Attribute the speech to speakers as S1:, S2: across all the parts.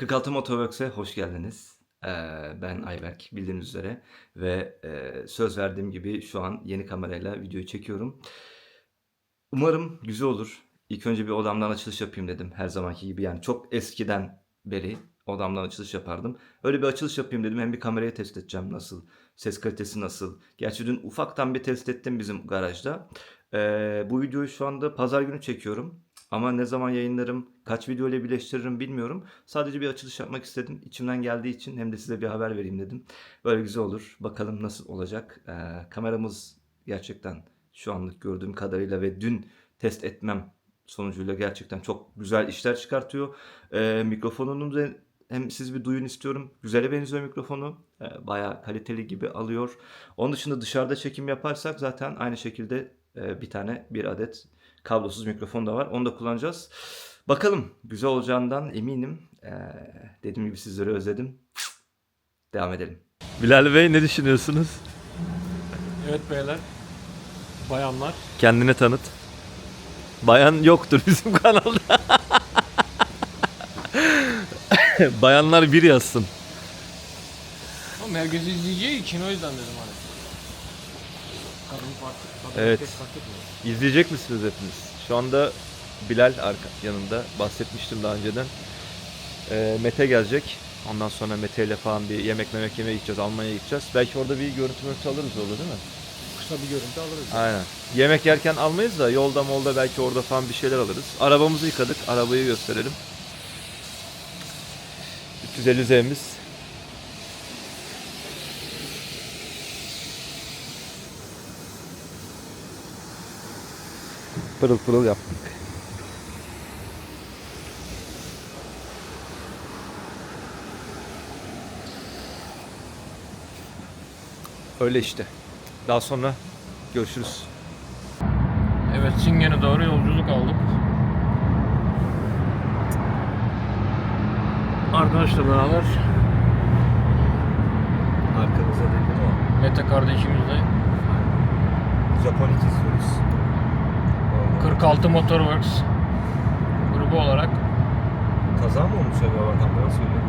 S1: 46 Motorworks'e hoş geldiniz. Ee, ben Ayberk bildiğiniz üzere ve e, söz verdiğim gibi şu an yeni kamerayla videoyu çekiyorum. Umarım güzel olur. İlk önce bir odamdan açılış yapayım dedim her zamanki gibi yani çok eskiden beri odamdan açılış yapardım. Öyle bir açılış yapayım dedim hem bir kamerayı test edeceğim nasıl, ses kalitesi nasıl. Gerçi dün ufaktan bir test ettim bizim garajda. Ee, bu videoyu şu anda pazar günü çekiyorum. Ama ne zaman yayınlarım, kaç video ile birleştiririm bilmiyorum. Sadece bir açılış yapmak istedim. İçimden geldiği için hem de size bir haber vereyim dedim. Böyle güzel olur. Bakalım nasıl olacak. Ee, kameramız gerçekten şu anlık gördüğüm kadarıyla ve dün test etmem sonucuyla gerçekten çok güzel işler çıkartıyor. Ee, mikrofonunun da hem siz bir duyun istiyorum. Güzele benziyor mikrofonu. Ee, bayağı kaliteli gibi alıyor. Onun dışında dışarıda çekim yaparsak zaten aynı şekilde bir tane bir adet kablosuz mikrofon da var. Onu da kullanacağız. Bakalım güzel olacağından eminim. Ee, dediğim gibi sizleri özledim. Devam edelim. Bilal Bey ne düşünüyorsunuz?
S2: Evet beyler. Bayanlar.
S1: Kendini tanıt. Bayan yoktur bizim kanalda. Bayanlar bir yazsın.
S2: Ama herkes izleyeceği için o yüzden dedim hani.
S1: Evet. İzleyecek misiniz hepiniz? Şu anda Bilal arka yanında bahsetmiştim daha önceden. Ee, Mete gelecek. Ondan sonra Mete ile falan bir yemek memek yemeye gideceğiz. Almanya'ya gideceğiz. Belki orada bir görüntü mörtü alırız olur değil mi?
S2: Kısa bir görüntü alırız.
S1: Aynen. Yemek yerken almayız da yolda molda belki orada falan bir şeyler alırız. Arabamızı yıkadık. Arabayı gösterelim. 350 Z'miz. Pırıl pırıl yaptık. Öyle işte. Daha sonra görüşürüz.
S2: Evet Singen'e doğru yolculuk aldık. Arkadaşla beraber
S1: Arkamızda değil o.
S2: Mete kardeşimizle
S1: Japonik izliyoruz.
S2: 46 Motorworks grubu olarak
S1: Kaza mı olmuş acaba bak ambulans söylüyor.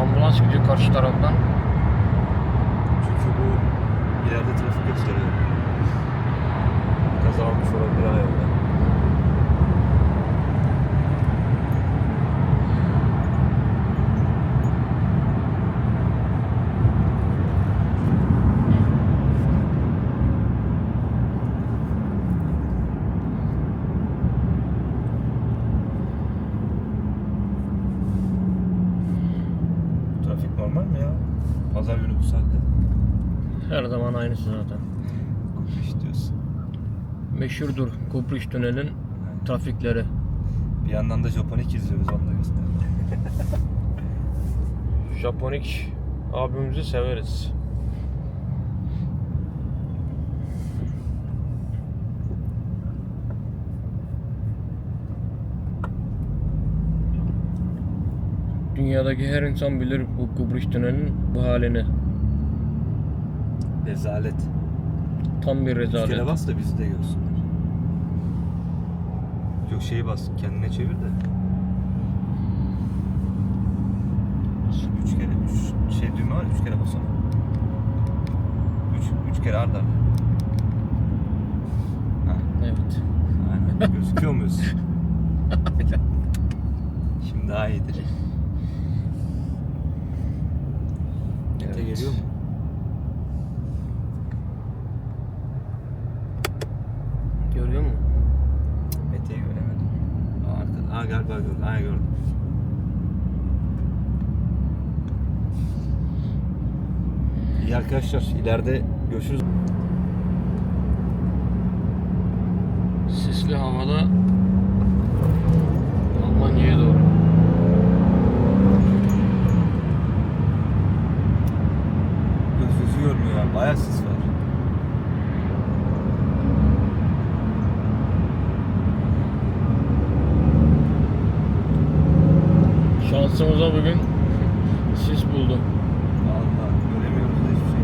S2: ambulans gidiyor karşı taraftan.
S1: Çünkü bu ileride trafik gösteriyor. Kaza olmuş olabilir ha yolda. Trafik normal mi ya? Pazar günü bu saatte.
S2: Her zaman aynısı zaten.
S1: Kupiş diyorsun.
S2: Meşhurdur Kupriş Tüneli'nin trafikleri.
S1: Bir yandan da Japonik izliyoruz onu da.
S2: Japonik abimizi severiz. Dünyadaki her insan bilir bu Kubriş Tüneli'nin bu halini.
S1: Rezalet.
S2: Tam bir rezalet.
S1: bas da bizi de görsünler. Yok şeyi bas, kendine çevir de. Üç kere, üç şey düğme var, üç kere basana. Üç, üç kere arda arda.
S2: Evet.
S1: aynen. Gözüküyor muyuz? Şimdi daha iyidir.
S2: Evet.
S1: geliyor mu?
S2: Görüyor musun?
S1: Mete'yi göremedim. Aa, arkada. Aa galiba gördüm. Aa gördüm. İyi arkadaşlar ileride görüşürüz.
S2: Sisli havada Almanya'ya doğru.
S1: Göz gözü görmüyor ya. Bayağı sis var.
S2: şansımıza bugün sis buldum.
S1: Allah göremiyoruz da hiçbir şey.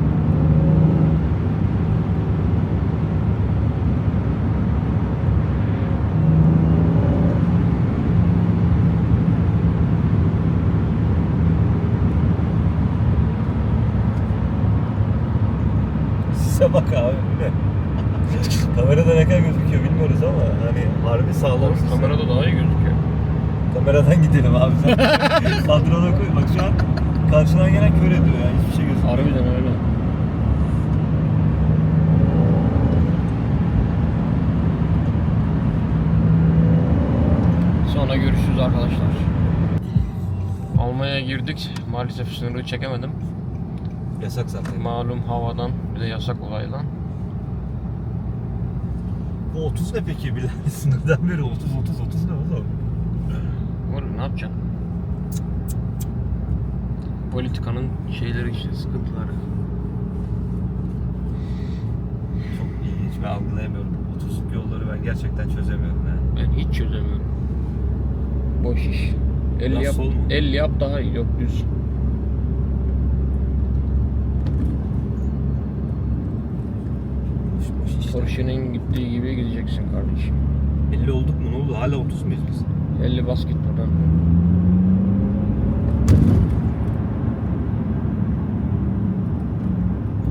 S1: Bak abi bu ne? Kamerada ne kadar gözüküyor bilmiyoruz ama hani harbi sağlam.
S2: Kamerada daha iyi gözüküyor.
S1: Kameradan gidelim abi sen. Kadrona koy. Bak şu an karşıdan gelen kör ediyor yani hiçbir şey gözükmüyor.
S2: Harbiden öyle. Sonra görüşürüz arkadaşlar. Almanya'ya girdik. Maalesef sınırı çekemedim.
S1: Yasak zaten.
S2: Malum havadan bir de yasak olayla.
S1: Bu 30 ne peki? Bilal sınırdan beri 30 30 30 ne oğlum?
S2: Oğlum ne yapacaksın? Politikanın şeyleri işte sıkıntıları.
S1: Çok ilginç ben algılayamıyorum. 30'luk yolları ben gerçekten çözemiyorum yani.
S2: Ben hiç çözemiyorum. Boş iş. 50
S1: Biraz
S2: yap,
S1: sol mu?
S2: 50 yap daha iyi. Yok düz. Porsche'nin gittiği gibi gideceksin kardeşim.
S1: 50 olduk mu ne oldu? Hala 30 muyuz biz?
S2: 50 bas git buradan.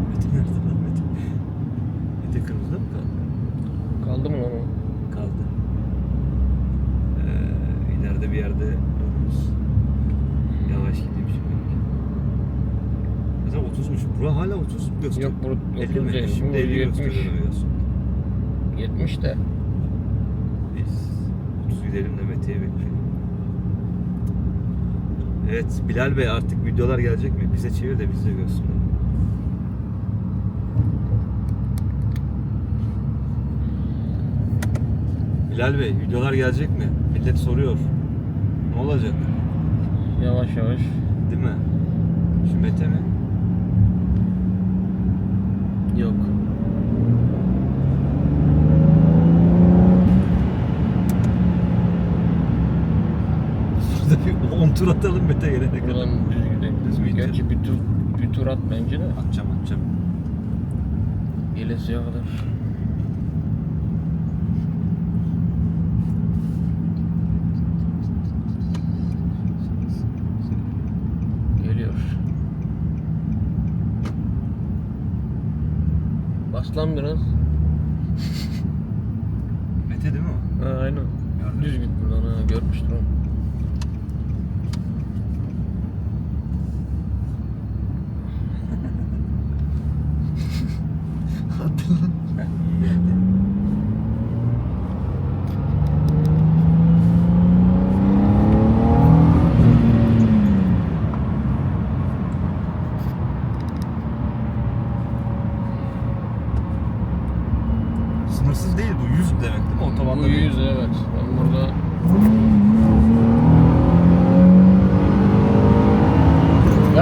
S1: Mete nerede lan Mete? Mete kırmızıda mı kaldı?
S2: Kaldı mı lan o?
S1: Kaldı. Ee, ileride bir yerde dururuz. Yavaş gideyim şimdi. Zaten 30'muş. Bura hala 30 gösteriyor.
S2: Yok, bura
S1: 50
S2: 30
S1: mi?
S2: değil,
S1: Şimdi
S2: bu
S1: 50
S2: 70.
S1: gösteriyor navigasyon.
S2: 70 de.
S1: Biz 30 gidelim de Mete'yi bekleyelim. Evet Bilal Bey artık videolar gelecek mi? Bize çevir de biz de görsünler. Bilal Bey videolar gelecek mi? Millet soruyor. Ne olacak?
S2: Yavaş yavaş.
S1: Değil mi? Şu Mete mi?
S2: Yok.
S1: Şurada bir 10 tur atalım Mete gelene kadar.
S2: Buradan düz gidelim.
S1: Düz mü?
S2: Gerçi bir tur, bir tur at bence de.
S1: Atacağım atacağım.
S2: Gelesiye kadar. Geliyor. Lan biraz.
S1: Mete değil mi o?
S2: Ha aynen.
S1: Mü?
S2: Düz git buradan ha görmüştür onu.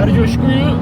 S2: Ver coşkuyu.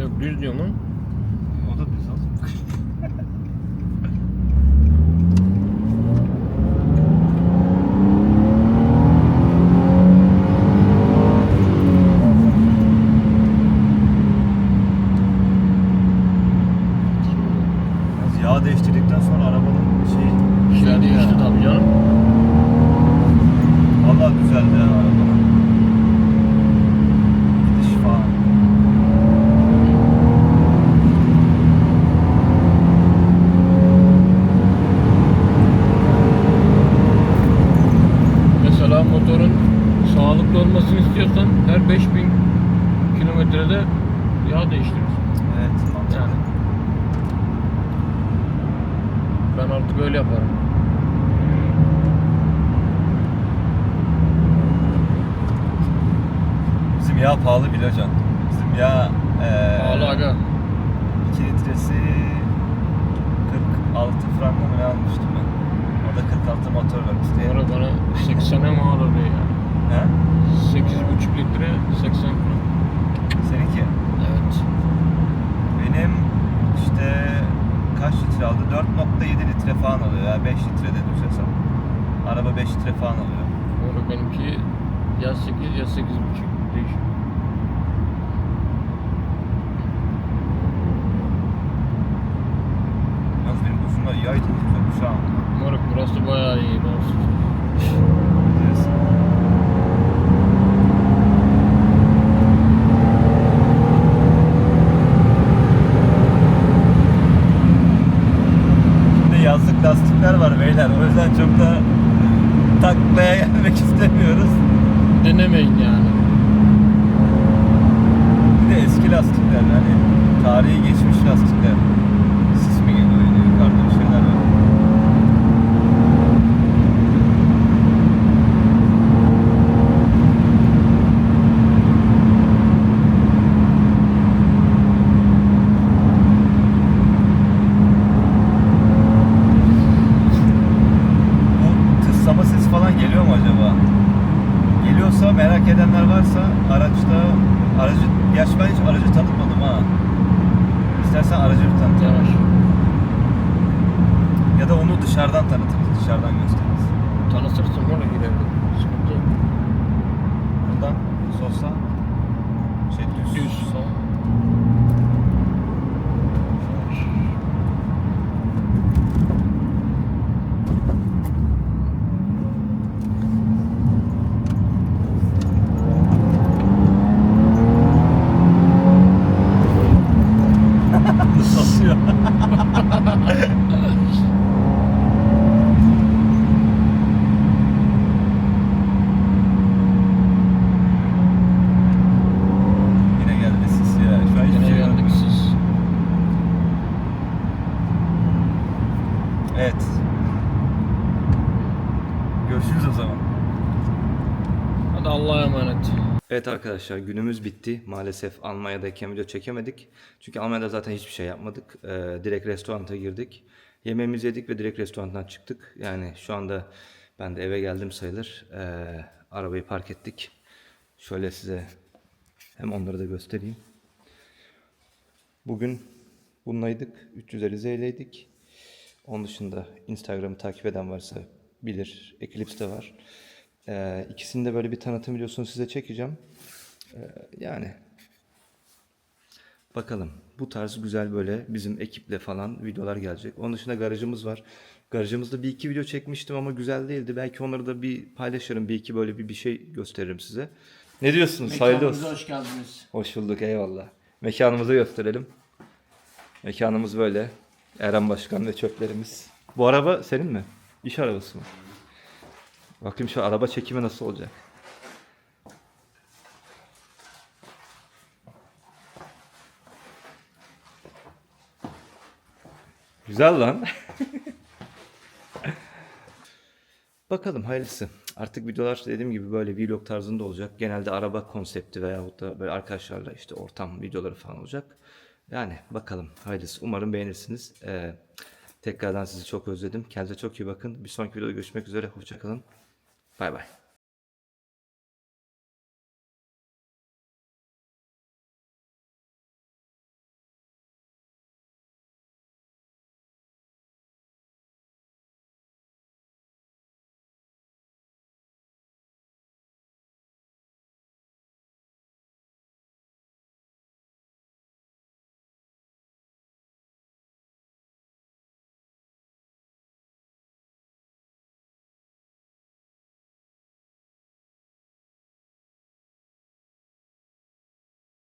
S2: Yok düz diyorum lan.
S1: O da düz oğlum. Biraz yağ değiştirdikten sonra arabanın şeyi
S2: Şey değişti tabii canım.
S1: Vallahi güzeldi ya arabanın. Gidiş falan.
S2: Mesela motorun sağlıklı olmasını istiyorsan her 5000 kilometrede yağ değiştirirsin.
S1: Evet mantıklı.
S2: Yani. Ben artık öyle yaparım.
S1: Bizim yağ pahalı bile hocam. Bizim yağ eee
S2: Pahalı aga.
S1: 2 litresi 46 franka mı ne almıştım ben. O da 46 motor işte.
S2: Sonra bana 80'e mal oluyor ya.
S1: He?
S2: 8,5 litre 80 frank.
S1: Seninki?
S2: Evet.
S1: Benim işte kaç litre aldı? 4.7 litre falan alıyor ya. 5 litre de düz hesap. Araba 5 litre falan alıyor.
S2: Sonra benimki ya 8 ya 8,5 değişiyor.
S1: Yalnız benim uzunlar yaydı çok şu an.
S2: Moruk burası bayağı iyi.
S1: Şimdi yazlık lastikler var beyler. O yüzden çok da taklaya gelmek istemiyoruz.
S2: denemeyin yani.
S1: Bir de lastikler hani tarihi geçmiş lastikler. Sis mi geliyor yukarıda bir şeyler var. Merak edenler varsa araçta aracı yaş ben hiç aracı tanıtmadım ha. İstersen aracı bir tanıt.
S2: Yavaş.
S1: Ya da onu dışarıdan tanıtırız, dışarıdan gösteririz.
S2: Tanıtırsın moruk ileride. Sıkıntı yok.
S1: Buradan solsa şey düz.
S2: Düz. Sol.
S1: Basıyor. Yine geldi sis ya. Şu an hiçbir
S2: Yine
S1: şey
S2: geldik
S1: görmüyorum.
S2: siz.
S1: Evet. Görüşürüz o zaman.
S2: Hadi Allah'a emanet.
S1: Evet arkadaşlar günümüz bitti. Maalesef Almanya'dayken video çekemedik. Çünkü Almanya'da zaten hiçbir şey yapmadık. Ee, direkt restoranta girdik. Yemeğimizi yedik ve direkt restorandan çıktık. Yani şu anda ben de eve geldim sayılır. Ee, arabayı park ettik. Şöyle size hem onları da göstereyim. Bugün bunlaydık. 350 ZL'ydik. Onun dışında Instagram'ı takip eden varsa bilir. Eclipse'de var. Ee, ikisini de böyle bir tanıtım videosunu size çekeceğim. Ee, yani bakalım. Bu tarz güzel böyle bizim ekiple falan videolar gelecek. Onun dışında garajımız var. Garajımızda bir iki video çekmiştim ama güzel değildi. Belki onları da bir paylaşırım. Bir iki böyle bir, bir şey gösteririm size. Ne diyorsunuz? Hayırlı olsun.
S2: hoş geldiniz.
S1: Hoş bulduk eyvallah. Mekanımızı gösterelim. Mekanımız böyle. Eren Başkan ve çöplerimiz. Bu araba senin mi? İş arabası mı? Bakayım şu araba çekimi nasıl olacak? Güzel lan. Bakalım hayırlısı. Artık videolar dediğim gibi böyle vlog tarzında olacak. Genelde araba konsepti veyahut da böyle arkadaşlarla işte ortam videoları falan olacak. Yani bakalım hayırlısı. Umarım beğenirsiniz. Ee, tekrardan sizi çok özledim. Kendinize çok iyi bakın. Bir sonraki videoda görüşmek üzere. Hoşçakalın. 拜拜。